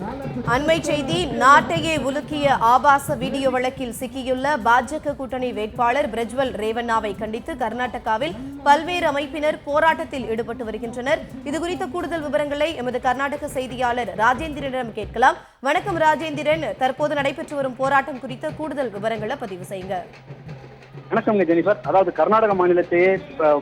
அண்மை செய்தி நாட்டையே உலுக்கிய ஆபாச வீடியோ வழக்கில் சிக்கியுள்ள பாஜக கூட்டணி வேட்பாளர் பிரஜ்வல் ரேவண்ணாவை கண்டித்து கர்நாடகாவில் பல்வேறு அமைப்பினர் போராட்டத்தில் ஈடுபட்டு வருகின்றனர். இதுகுறித்த கூடுதல் விவரங்களை எமது கர்நாடக செய்தியாளர் ராஜேந்திரனிடம் கேட்கலாம். வணக்கம் ராஜேந்திரன். தற்போது நடைபெற்று வரும் போராட்டம் குறித்த கூடுதல் விவரங்களை பதிவு செய்யுங்க. வணக்கம்ங்க ஜெனிஃபர். அதாவது கர்நாடக மாநிலத்தையே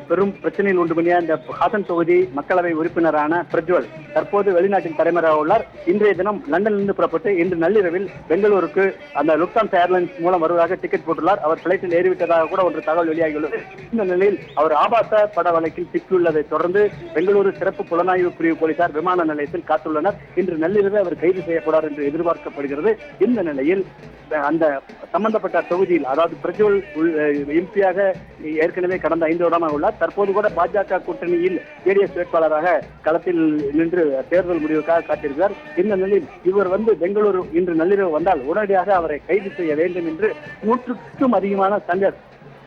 பெரும் பிரச்சனையில் உண்டு பண்ணிய இந்த ஹாசன் தொகுதி மக்களவை உறுப்பினரான பிரஜ்வல் தற்போது வெளிநாட்டில் தலைமறையாக உள்ளார். இன்றைய தினம் லண்டனிலிருந்து புறப்பட்டு இன்று நள்ளிரவில் பெங்களூருக்கு அந்த லுப்தான்ஸ் ஏர்லைன்ஸ் மூலம் வருவதாக டிக்கெட் போட்டுள்ளார். அவர் பிளைட்டில் ஏறிவிட்டதாக கூட ஒன்று தகவல் வெளியாகியுள்ளது. இந்த நிலையில் அவர் ஆபாச பட வழக்கில் சிக்கியுள்ளதை தொடர்ந்து பெங்களூரு சிறப்பு புலனாய்வு பிரிவு போலீசார் விமான நிலையத்தில் காத்துள்ளனர். இன்று நள்ளிரவு அவர் கைது செய்யப்படார் என்று எதிர்பார்க்கப்படுகிறது. இந்த நிலையில் அந்த சம்பந்தப்பட்ட தொகுதியில் அதாவது பிரஜ்வல் எம்பியாக ஏற்கனவே கடந்த ஐந்து வருடமாக உள்ளார். தற்போது கூட பாஜக கூட்டணியில் ஜேடிஎஸ் வேட்பாளராக களத்தில் நின்று தேர்தல் முடிவுக்காக காட்டியிருக்கிறார் இந்த நிலையில் இவர் வந்து பெங்களூரு இன்று நள்ளிரவு வந்தால் உடனடியாக அவரை கைது செய்ய வேண்டும் என்று நூற்றுக்கும் அதிகமான சங்க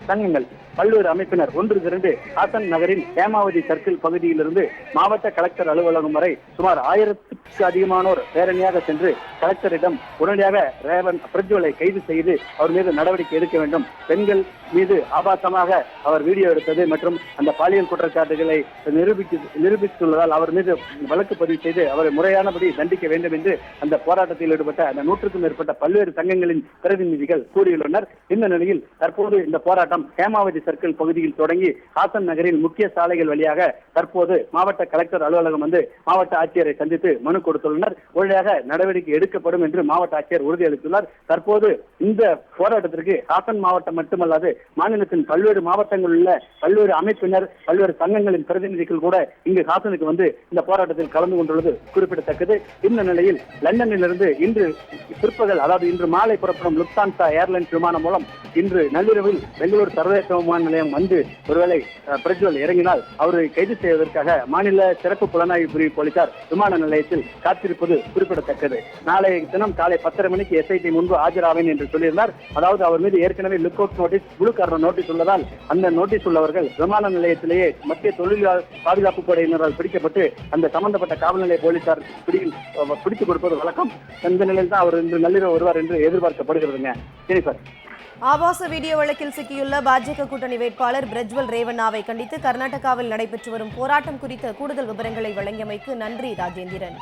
சங்கங்கள் பல்வேறு அமைப்பினர் ஒன்று திரண்டு ஹாசன் நகரின் ஹேமாவதி சர்க்கிள் பகுதியிலிருந்து மாவட்ட கலெக்டர் அலுவலகம் வரை சுமார் ஆயிரத்துக்கு அதிகமானோர் பேரணியாக சென்று கலெக்டரிடம் உடனடியாக ரேவன் பிரஜ்வலை கைது செய்து அவர் மீது நடவடிக்கை எடுக்க வேண்டும். பெண்கள் மீது ஆபாசமாக அவர் வீடியோ எடுத்தது மற்றும் அந்த பாலியல் குற்றச்சாட்டுகளை நிரூபித்து நிரூபித்துள்ளதால் அவர் மீது வழக்கு பதிவு செய்து அவரை முறையானபடி தண்டிக்க வேண்டும் என்று அந்த போராட்டத்தில் ஈடுபட்ட அந்த நூற்றுக்கும் மேற்பட்ட பல்வேறு சங்கங்களின் பிரதிநிதிகள் கூறியுள்ளனர். இந்த நிலையில் தற்போது இந்த போராட்டம் ஹேமாவதி சர்க்கிள் பகுதியில் தொடங்கி ஹாசன் நகரின் முக்கிய சாலைகள் வழியாக தற்போது மாவட்ட கலெக்டர் அலுவலகம் வந்து மாவட்ட ஆட்சியரை சந்தித்து மனு கொடுத்துள்ளனர். உடனடியாக நடவடிக்கை எடுக்கப்படும் என்று மாவட்ட ஆட்சியர் உறுதியளித்துள்ளார் தற்போது இந்த போராட்டத்திற்கு ஹாசன் மாவட்டம் மட்டுமல்லாது மாநிலத்தின் பல்வேறு மாவட்டங்களில் உள்ள பல்வேறு அமைப்பினர் பல்வேறு சங்கங்களின் பிரதிநிதிகள் கூட இங்கு ஹாசனுக்கு வந்து இந்த போராட்டத்தில் கலந்து கொண்டுள்ளது குறிப்பிடத்தக்கது. இந்த நிலையில் லண்டனிலிருந்து இன்று பிற்பகல் அதாவது இன்று மாலை புறப்படும் லுப்தான்சா ஏர்லைன்ஸ் விமானம் மூலம் இன்று நள்ளிரவில் பெங்களூர் சர்வதேச விமான நிலையம் வந்து ஒருவேளை பிரஜ்வல் இறங்கினால் அவரை கைது செய்வதற்காக மாநில சிறப்பு புலனாய்வு பிரிவு போலீசார் விமான நிலையத்தில் காத்திருப்பது குறிப்பிடத்தக்கது. நாளை தினம் காலை பத்தரை மணிக்கு எஸ்ஐடி முன்பு ஆஜராவேன் என்று சொல்லியிருந்தார். அதாவது அவர் மீது ஏற்கனவே look out notice blue corner notice உள்ளதால் அந்த நோட்டீஸ் உள்ளவர்கள் விமான நிலையத்திலேயே மத்திய தொழிலாளர் பாதுகாப்பு படையினரால் பிடிக்கப்பட்டு அந்த சம்பந்தப்பட்ட காவல் நிலைய போலீசார் பிடியில் பிடித்துக் கொடுப்பது வழக்கம். இந்த நிலையில் தான் அவர் இன்று நள்ளிரவு வருவார் என்று எதிர்பார்க்கப்படுகிறதுங்க. சரி சார் ஆபாச வீடியோ வழக்கில் சிக்கியுள்ள பாஜக கூட்டணி வேட்பாளர் பிரஜ்வல் ரேவண்ணாவை கண்டித்து கர்நாடகாவில் நடைபெற்று வரும் போராட்டம் குறித்த கூடுதல் விவரங்களை வழங்கியமைக்கு நன்றி ராஜேந்திரன்.